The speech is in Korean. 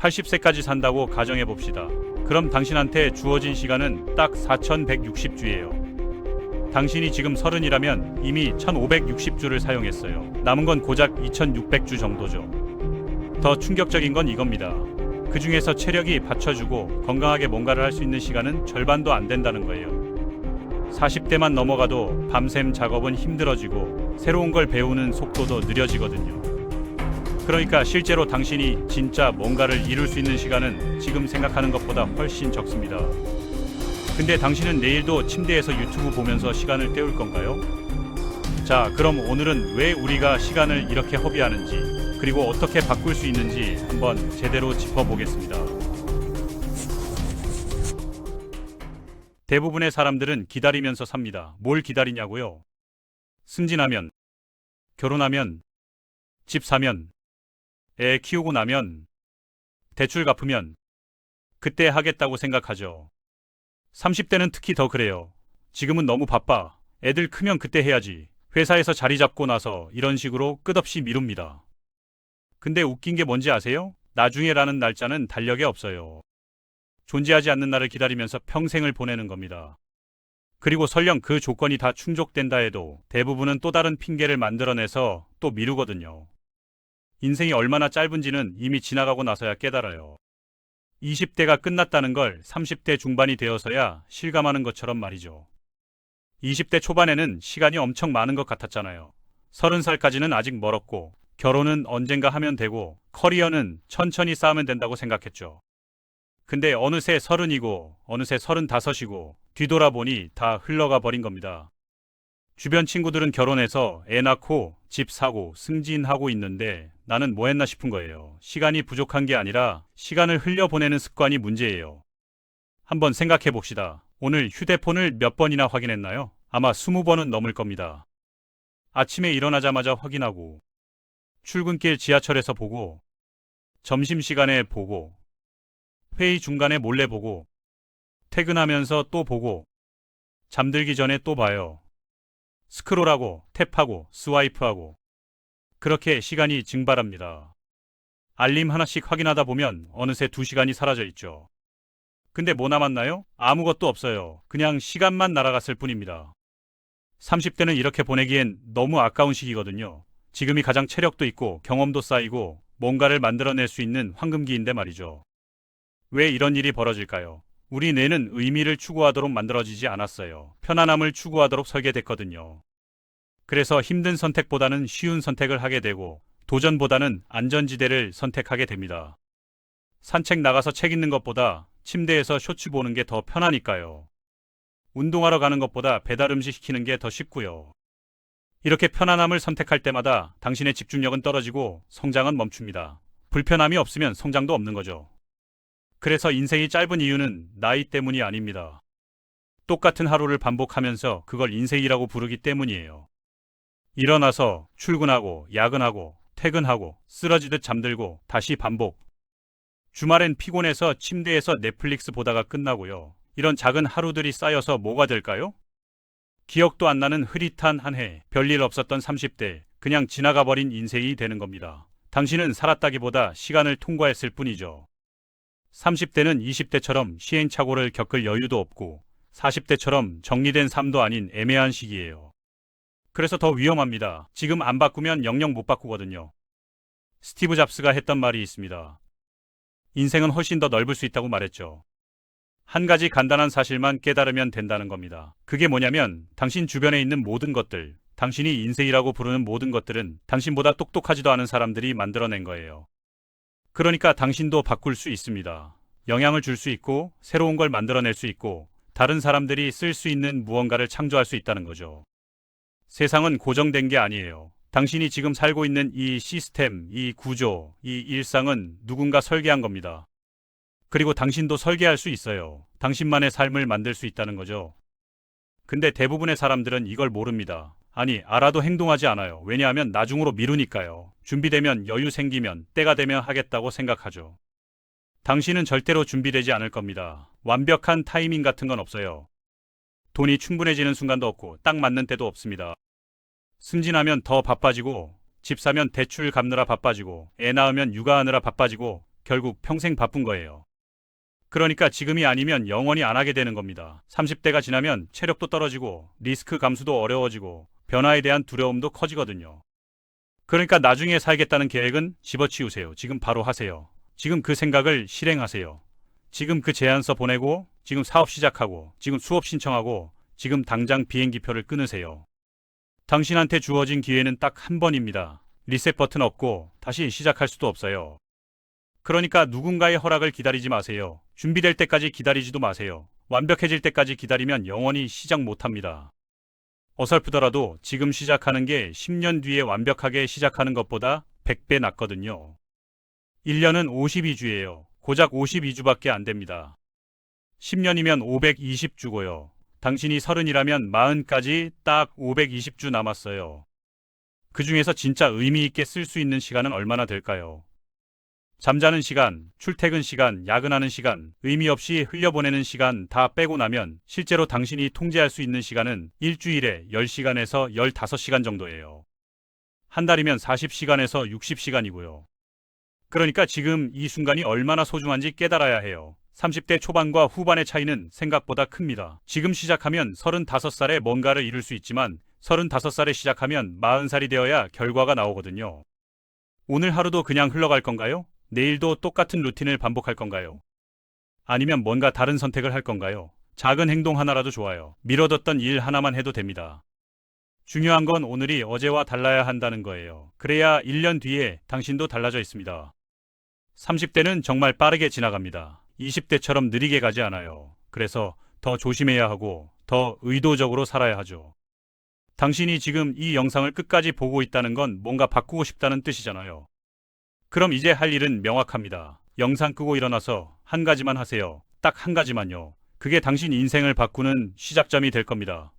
80세까지 산다고 가정해 봅시다. 그럼 당신한테 주어진 시간은 딱 4160주예요. 당신이 지금 30이라면 이미 1560주를 사용했어요. 남은 건 고작 2600주 정도죠. 더 충격적인 건 이겁니다. 그 중에서 체력이 받쳐주고 건강하게 뭔가를 할 수 있는 시간은 절반도 안 된다는 거예요. 40대만 넘어가도 밤샘 작업은 힘들어지고 새로운 걸 배우는 속도도 느려지거든요. 그러니까 실제로 당신이 진짜 뭔가를 이룰 수 있는 시간은 지금 생각하는 것보다 훨씬 적습니다. 근데 당신은 내일도 침대에서 유튜브 보면서 시간을 때울 건가요? 자, 그럼 오늘은 왜 우리가 시간을 이렇게 허비하는지, 그리고 어떻게 바꿀 수 있는지 한번 제대로 짚어보겠습니다. 대부분의 사람들은 기다리면서 삽니다. 뭘 기다리냐고요? 승진하면, 결혼하면, 집 사면, 애 키우고 나면, 대출 갚으면, 그때 하겠다고 생각하죠. 30대는 특히 더 그래요. 지금은 너무 바빠. 애들 크면 그때 해야지. 회사에서 자리 잡고 나서 이런 식으로 끝없이 미룹니다. 근데 웃긴 게 뭔지 아세요? 나중에라는 날짜는 달력에 없어요. 존재하지 않는 날을 기다리면서 평생을 보내는 겁니다. 그리고 설령 그 조건이 다 충족된다 해도 대부분은 또 다른 핑계를 만들어내서 또 미루거든요. 인생이 얼마나 짧은지는 이미 지나가고 나서야 깨달아요. 20대가 끝났다는 걸 30대 중반이 되어서야 실감하는 것처럼 말이죠. 20대 초반에는 시간이 엄청 많은 것 같았잖아요. 30살까지는 아직 멀었고, 결혼은 언젠가 하면 되고, 커리어는 천천히 쌓으면 된다고 생각했죠. 근데 어느새 서른이고, 어느새 서른다섯이고, 뒤돌아보니 다 흘러가 버린 겁니다. 주변 친구들은 결혼해서 애 낳고 집 사고 승진하고 있는데 나는 뭐 했나 싶은 거예요. 시간이 부족한 게 아니라 시간을 흘려보내는 습관이 문제예요. 한번 생각해 봅시다. 오늘 휴대폰을 몇 번이나 확인했나요? 아마 20번은 넘을 겁니다. 아침에 일어나자마자 확인하고, 출근길 지하철에서 보고, 점심시간에 보고, 회의 중간에 몰래 보고, 퇴근하면서 또 보고, 잠들기 전에 또 봐요. 스크롤하고, 탭하고, 스와이프하고. 그렇게 시간이 증발합니다. 알림 하나씩 확인하다 보면 어느새 두 시간이 사라져 있죠. 근데 뭐 남았나요? 아무것도 없어요. 그냥 시간만 날아갔을 뿐입니다. 30대는 이렇게 보내기엔 너무 아까운 시기거든요. 지금이 가장 체력도 있고 경험도 쌓이고 뭔가를 만들어낼 수 있는 황금기인데 말이죠. 왜 이런 일이 벌어질까요? 우리 뇌는 의미를 추구하도록 만들어지지 않았어요. 편안함을 추구하도록 설계됐거든요. 그래서 힘든 선택보다는 쉬운 선택을 하게 되고 도전보다는 안전지대를 선택하게 됩니다. 산책 나가서 책 읽는 것보다 침대에서 쇼츠 보는 게 더 편하니까요. 운동하러 가는 것보다 배달 음식 시키는 게 더 쉽고요. 이렇게 편안함을 선택할 때마다 당신의 집중력은 떨어지고 성장은 멈춥니다. 불편함이 없으면 성장도 없는 거죠. 그래서 인생이 짧은 이유는 나이 때문이 아닙니다. 똑같은 하루를 반복하면서 그걸 인생이라고 부르기 때문이에요. 일어나서 출근하고 야근하고 퇴근하고 쓰러지듯 잠들고 다시 반복. 주말엔 피곤해서 침대에서 넷플릭스 보다가 끝나고요. 이런 작은 하루들이 쌓여서 뭐가 될까요? 기억도 안 나는 흐릿한 한 해, 별일 없었던 30대, 그냥 지나가 버린 인생이 되는 겁니다. 당신은 살았다기보다 시간을 통과했을 뿐이죠. 30대는 20대처럼 시행착오를 겪을 여유도 없고 40대처럼 정리된 삶도 아닌 애매한 시기예요. 그래서 더 위험합니다. 지금 안 바꾸면 영영 못 바꾸거든요. 스티브 잡스가 했던 말이 있습니다. 인생은 훨씬 더 넓을 수 있다고 말했죠. 한 가지 간단한 사실만 깨달으면 된다는 겁니다. 그게 뭐냐면 당신 주변에 있는 모든 것들, 당신이 인생이라고 부르는 모든 것들은 당신보다 똑똑하지도 않은 사람들이 만들어낸 거예요. 그러니까 당신도 바꿀 수 있습니다. 영향을 줄 수 있고 새로운 걸 만들어낼 수 있고 다른 사람들이 쓸 수 있는 무언가를 창조할 수 있다는 거죠. 세상은 고정된 게 아니에요. 당신이 지금 살고 있는 이 시스템, 이 구조, 이 일상은 누군가 설계한 겁니다. 그리고 당신도 설계할 수 있어요. 당신만의 삶을 만들 수 있다는 거죠. 근데 대부분의 사람들은 이걸 모릅니다. 아니, 알아도 행동하지 않아요. 왜냐하면 나중으로 미루니까요. 준비되면 여유 생기면 때가 되면 하겠다고 생각하죠. 당신은 절대로 준비되지 않을 겁니다. 완벽한 타이밍 같은 건 없어요. 돈이 충분해지는 순간도 없고 딱 맞는 때도 없습니다. 승진하면 더 바빠지고 집 사면 대출 갚느라 바빠지고 애 낳으면 육아하느라 바빠지고 결국 평생 바쁜 거예요. 그러니까 지금이 아니면 영원히 안 하게 되는 겁니다. 30대가 지나면 체력도 떨어지고 리스크 감수도 어려워지고 변화에 대한 두려움도 커지거든요. 그러니까 나중에 살겠다는 계획은 집어치우세요. 지금 바로 하세요. 지금 그 생각을 실행하세요. 지금 그 제안서 보내고, 지금 사업 시작하고, 지금 수업 신청하고, 지금 당장 비행기표를 끊으세요. 당신한테 주어진 기회는 딱 한 번입니다. 리셋 버튼 없고 다시 시작할 수도 없어요. 그러니까 누군가의 허락을 기다리지 마세요. 준비될 때까지 기다리지도 마세요. 완벽해질 때까지 기다리면 영원히 시작 못 합니다. 어설프더라도 지금 시작하는 게 10년 뒤에 완벽하게 시작하는 것보다 100배 낫거든요. 1년은 52주예요. 고작 52주밖에 안 됩니다. 10년이면 520주고요. 당신이 30이라면 40까지 딱 520주 남았어요. 그 중에서 진짜 의미 있게 쓸 수 있는 시간은 얼마나 될까요? 잠자는 시간, 출퇴근 시간, 야근하는 시간, 의미 없이 흘려보내는 시간 다 빼고 나면 실제로 당신이 통제할 수 있는 시간은 일주일에 10시간에서 15시간 정도예요. 한 달이면 40시간에서 60시간이고요. 그러니까 지금 이 순간이 얼마나 소중한지 깨달아야 해요. 30대 초반과 후반의 차이는 생각보다 큽니다. 지금 시작하면 35살에 뭔가를 이룰 수 있지만 35살에 시작하면 40살이 되어야 결과가 나오거든요. 오늘 하루도 그냥 흘러갈 건가요? 내일도 똑같은 루틴을 반복할 건가요? 아니면 뭔가 다른 선택을 할 건가요? 작은 행동 하나라도 좋아요. 미뤄뒀던 일 하나만 해도 됩니다. 중요한 건 오늘이 어제와 달라야 한다는 거예요. 그래야 1년 뒤에 당신도 달라져 있습니다. 30대는 정말 빠르게 지나갑니다. 20대처럼 느리게 가지 않아요. 그래서 더 조심해야 하고 더 의도적으로 살아야 하죠. 당신이 지금 이 영상을 끝까지 보고 있다는 건 뭔가 바꾸고 싶다는 뜻이잖아요. 그럼 이제 할 일은 명확합니다. 영상 끄고 일어나서 한 가지만 하세요. 딱 한 가지만요. 그게 당신 인생을 바꾸는 시작점이 될 겁니다.